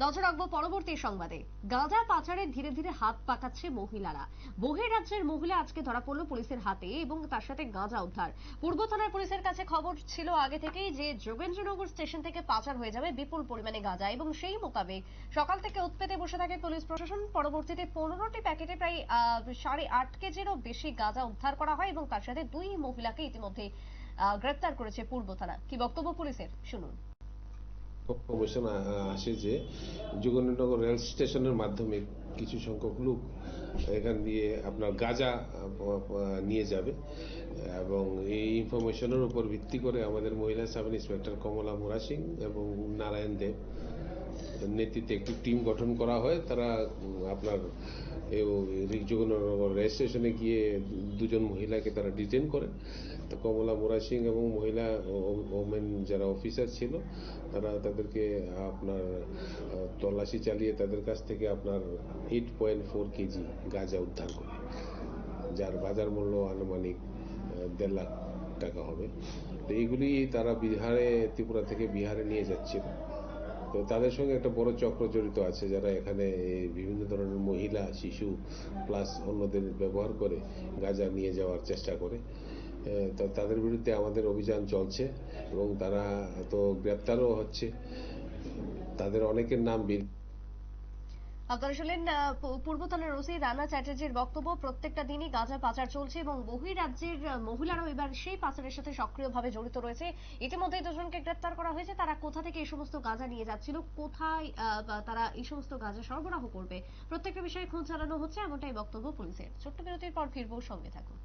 নজর রাখব পরবর্তী সংবাদে। গাঁজা পাচারে ধীরে ধীরে হাত পাকাচ্ছে মহিলারা। বহিরাজ্যের মহিলা আজকে ধরা পড়ল পুলিশের হাতে এবং তার সাথে গাঁজা উদ্ধার। পূর্ব থানার পুলিশের কাছে খবর ছিল আগে থেকেই যে যোগেন্দ্রনগর স্টেশন থেকে পাচার হয়ে যাবে বিপুল পরিমাণে গাঁজা এবং সেই মোতাবেক সকাল থেকে উৎপেতে বসে থাকে পুলিশ প্রশাসন। পরবর্তীতে পনেরোটি প্যাকেটে প্রায় সাড়ে আট কেজিরও বেশি গাঁজা উদ্ধার করা হয় এবং তার সাথে দুই মহিলাকে ইতিমধ্যে গ্রেপ্তার করেছে পূর্ব থানা। কি বক্তব্য পুলিশের? শুনুন। ইনফরমেশন আসে যে যোগেন্দ্রনগর রেল স্টেশনের মাধ্যমে কিছু সংখ্যক লোক এখান দিয়ে আপনার গাঁজা নিয়ে যাবে। এবং এই ইনফরমেশনের উপর ভিত্তি করে আমাদের মহিলা সাব ইন্সপেক্টর কমলা মুরা সিং এবং নারায়ণ দেব নেতৃত্বে একটি টিম গঠন করা হয়, তারা আপনার যোগেন্দ্রনগর রেল স্টেশনে গিয়ে দুজন মহিলাকে তারা ডিটেন করে। তো কমলা মুরা সিং এবং মহিলা ওমেন যারা অফিসার ছিল, তারা তাদেরকে আপনার তল্লাশি চালিয়ে তাদের কাছ থেকে আপনার এইট পয়েন্ট ফোর কেজি গাঁজা উদ্ধার করে, যার বাজার মূল্য আনুমানিক দেড় লাখ টাকা হবে। তো এইগুলি তারা বিহারে, ত্রিপুরা থেকে বিহারে নিয়ে যাচ্ছিল। তো তাদের সঙ্গে একটা বড় চক্র জড়িত আছে যারা এখানে বিভিন্ন ধরনের মহিলা, শিশু প্লাস অন্যদের ব্যবহার করে গাঁজা নিয়ে যাওয়ার চেষ্টা করে। তো তাদের বিরুদ্ধে আমাদের অভিযান চলছে এবং তারা তো গ্রেপ্তারও হচ্ছে। তাদের অনেকের নাম আপনারা শুনলেন আহ, পূ- পূর্ব ওসি রানা চ্যাটার্জির বক্তব্য প্রত্যেকটা দিনই গাঁজা পাচার চলছে এবং বহিরাজ্যের মহিলারাও এবার সেই পাচারের সাথে সক্রিয়ভাবে জড়িত রয়েছে। ইতিমধ্যে দুজনকে গ্রেপ্তার করা হয়েছে। তারা কোথা থেকে এই সমস্ত গাঁজা নিয়ে যাচ্ছিল কোথায় তারা এই সমস্ত গাঁজা সরবরাহ করবে প্রত্যেকটা বিষয়ে খোঁজ চালানো হচ্ছে এমনটাই বক্তব্য পুলিশের। ছোট্ট বিরতির পর ফিরবো সঙ্গে থাকুন।